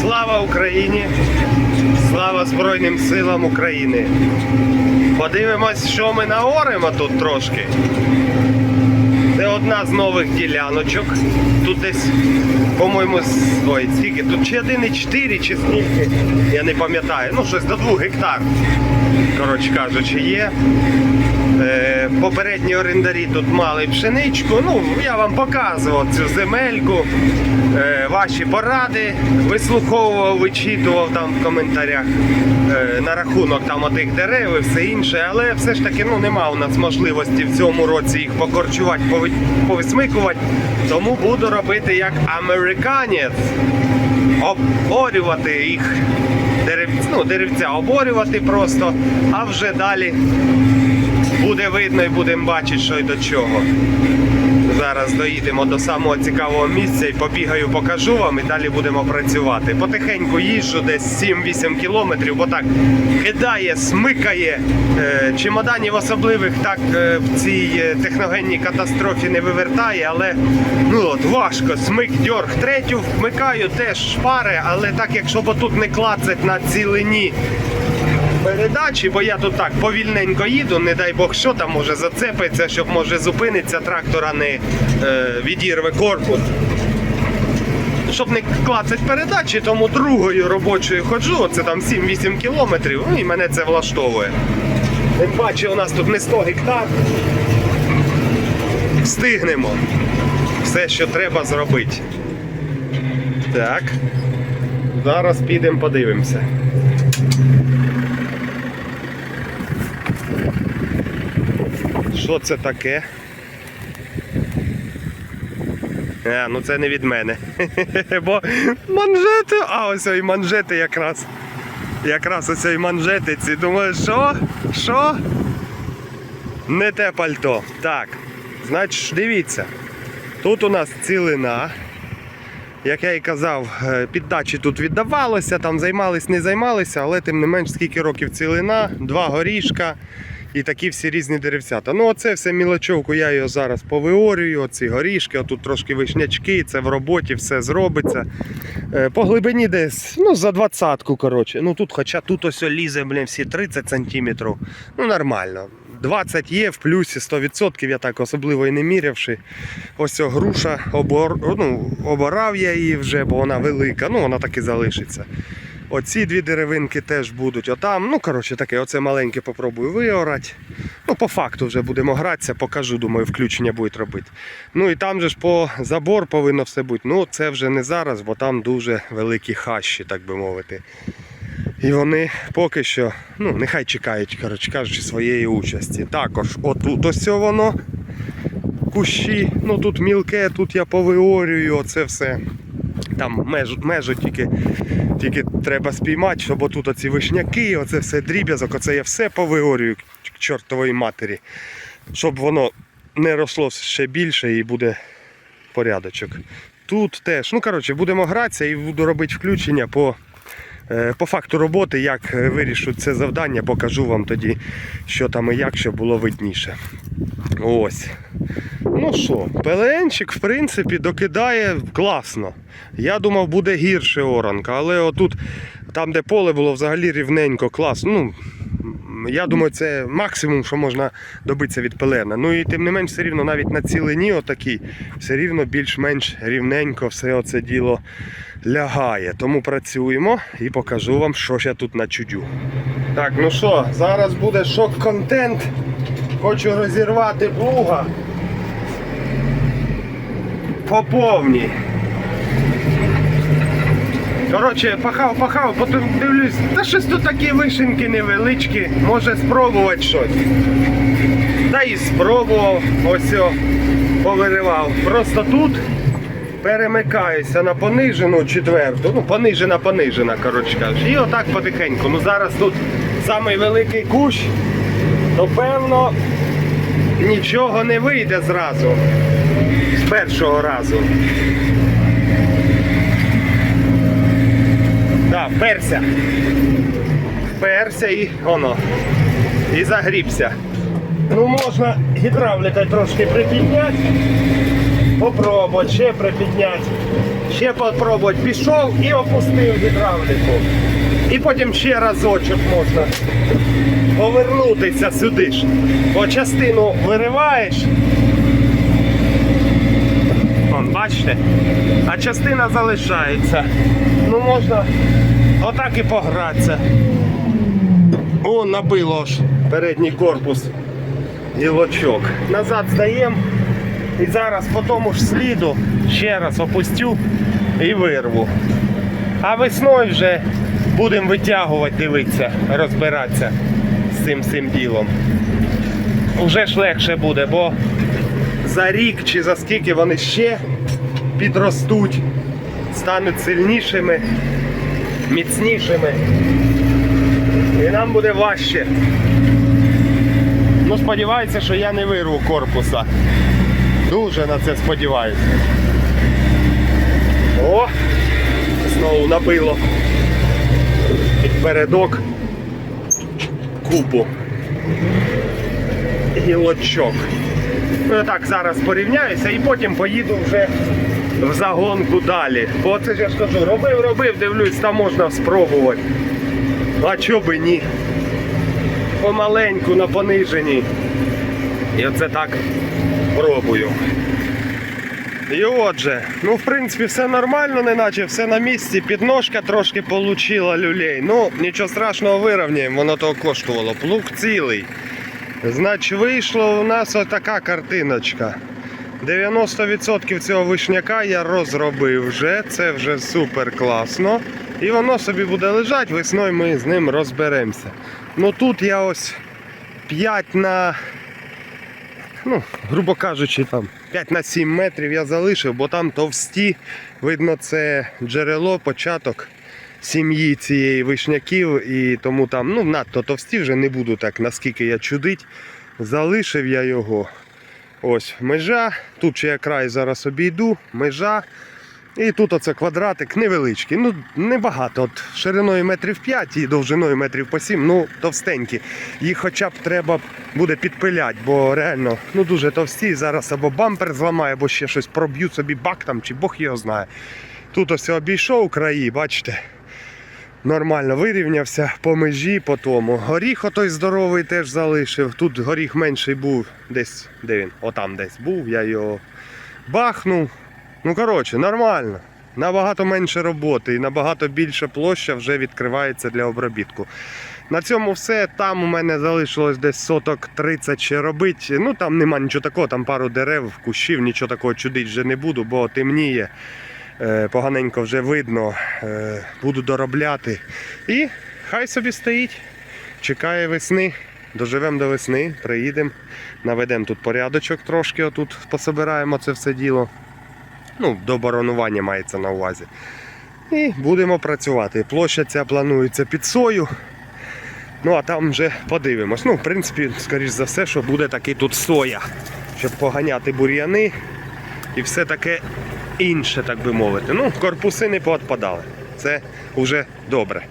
Слава Україні! Слава Збройним силам України! Подивимось, що ми наоримо тут трошки. Це одна з нових діляночок. Тут десь, по-моєму, ой, скільки? Тут чи 1,4, чи скільки, я не пам'ятаю. Ну, щось до 2 гектар, коротше кажучи, є. Е, попередні орендарі тут мали пшеничку. Ну, я вам показував цю земельку, е, ваші поради, вислуховував, вичитував там в коментарях е, на рахунок там отих дерев і все інше. Але все ж таки ну, нема у нас можливості в цьому році їх покорчувати, повисмикувати. Тому буду робити як американець, оборювати їх. Дерев... Ну, деревця оборювати просто, а вже далі буде видно і будемо бачити, що й до чого. Зараз доїдемо до самого цікавого місця і побігаю, покажу вам і далі будемо працювати. Потихеньку їжджу десь 7-8 кілометрів, бо так кидає, смикає. Е, Чемоданів особливих так е, в цій е, техногенній катастрофі не вивертає, але ну от важко. Смик дьорг третю вмикаю теж шпари, але так якщо б тут не клацать на цілині передачі, бо я тут так повільненько їду, не дай Бог, що там може зацепиться, щоб може зупиниться трактора, не е, відірве корпус. Щоб не клацать передачі, тому другою робочою ходжу, оце там 7-8 кілометрів, ну і мене це влаштовує. Тим паче у нас тут не 100 гектар. Встигнемо все, що треба зробити. Так. Зараз підемо подивимося. Що це таке? А, ну це не від мене. Бо манжети, а ось і манжети якраз. Якраз ось і манжети ці. Думаю, що? Що? Не те пальто. Так. Значить, дивіться. Тут у нас цілина. Як я і казав, е, піддачі тут віддавалося, там займались, не займалися, але тим не менш скільки років цілина, два горішка і такі всі різні деревцята. Ну, оце все мілочовку, я його зараз повиорюю, оці горішки, отут трошки вишнячки, це в роботі все зробиться. Е, По глибині десь, ну, за двадцятку, коротше. Ну тут, хоча тут ось лізе, блін, всі 30 сантиметрів. Ну, нормально. 20 є в плюсі 100%, я так особливо і не мірявши. Ось груша, обор... ну, оборав я її вже, бо вона велика, ну вона так і залишиться. Оці дві деревинки теж будуть. Отам, ну коротше таке, оце маленьке попробую виорати. Ну, по факту вже будемо гратися, покажу, думаю, включення будуть робити. Ну і там же ж по забор повинно все бути. Ну, це вже не зараз, бо там дуже великі хащі, так би мовити. І вони поки що, ну, нехай чекають, коротше кажучи, своєї участі. Також отут ось воно кущі, ну тут мілке, тут я повиорюю, оце все. Там межу, межу тільки, тільки треба спіймати, щоб отут оці вишняки, оце все дріб'язок, оце я все повигорюю к чортової матері. Щоб воно не росло ще більше і буде порядочок. Тут теж, ну коротше, будемо гратися і буду робити включення по, по факту роботи, як е, вирішу це завдання, покажу вам тоді, що там і як, щоб було видніше. Ось. Ну що, ПЛНчик, в принципі, докидає класно. Я думав, буде гірше оранка, але отут, там, де поле було взагалі рівненько, класно. Ну, я думаю, це максимум, що можна добитися від пелена. Ну і тим не менш, все рівно навіть на цілині отакій, все рівно більш-менш рівненько все оце діло лягає. Тому працюємо і покажу вам, що ж я тут начудю. Так, ну що, зараз буде шок-контент. Хочу розірвати плуга по повній. Коротше, пахав, пахав, потім дивлюсь, та щось тут такі вишеньки невеличкі, може спробувати щось. Та і спробував, ось о, повиривав. Просто тут перемикаюся на понижену четверту, ну понижена, понижена, коротше кажучи. І отак потихеньку. Ну зараз тут самий великий кущ, то певно нічого не вийде зразу. З першого разу. Так, вперся. Вперся і воно. І загрібся. Ну можна гідравлика трошки припідняти. Попробувати ще припідняти. Ще попробувати. Пішов і опустив гідравліку. І потім ще разочок можна повернутися сюди ж. Бо частину вириваєш. Вон, бачите? А частина залишається. Ну можна отак і погратися. О, набило ж передній корпус гілочок. Назад здаємо. І зараз по тому ж сліду ще раз опустю і вирву. А весною вже будемо витягувати, дивитися, розбиратися з цим цим ділом. Уже ж легше буде, бо за рік чи за скільки вони ще підростуть, стануть сильнішими, міцнішими. І нам буде важче. Ну, сподіваюся, що я не вирву корпуса. Дуже на це сподіваюся. О! Знову набило. Під передок купу. Гілочок. Ну я так зараз порівняюся і потім поїду вже в загонку далі. Бо це ж я ж робив, робив, дивлюсь, там можна спробувати. А чо би ні? Помаленьку на пониженні. І оце так пробую. І отже, ну в принципі все нормально, неначе все на місці. Підножка трошки получила люлей. Ну, нічого страшного вирівняємо, воно того коштувало. Плуг цілий. Значить, вийшло у нас отака картиночка. 90% цього вишняка я розробив вже. Це вже супер класно. І воно собі буде лежати, весною ми з ним розберемося. Ну тут я ось 5 на ну, грубо кажучи, там 5 на 7 метрів я залишив, бо там товсті. Видно, це джерело, початок сім'ї цієї вишняків, і тому там ну, надто товсті вже не буду так, наскільки я чудить. Залишив я його. Ось межа. Тут ще я край зараз обійду, межа. І тут оце квадратик невеличкий. Ну, небагато. От шириною метрів 5 і довжиною метрів по 7, ну товстенькі. Їх хоча б треба буде підпиляти, бо реально ну, дуже товсті. Зараз або бампер зламає, або ще щось проб'ють собі бак там, чи Бог його знає. Тут ось обійшов краї, бачите. Нормально вирівнявся по межі, по тому. Горіх отой здоровий теж залишив. Тут горіх менший був десь, де він? Отам десь був, я його бахнув. Ну, коротше, нормально. Набагато менше роботи і набагато більша площа вже відкривається для обробітку. На цьому все. Там у мене залишилось десь соток 30 ще робити. Ну там нема нічого такого, там пару дерев, кущів, нічого такого чудить вже не буду, бо темніє. Е, Поганенько вже видно. Е, Буду доробляти. І хай собі стоїть. Чекає весни. Доживемо до весни, приїдемо, наведемо тут порядочок трошки, отут пособираємо це все діло. Ну, до баронування мається на увазі. І будемо працювати. Площа ця планується під сою. Ну а там вже подивимось. Ну, в принципі, скоріш за все, що буде таки тут соя, щоб поганяти бур'яни і все таке інше, так би мовити. Ну, корпуси не поотпадали. Це вже добре.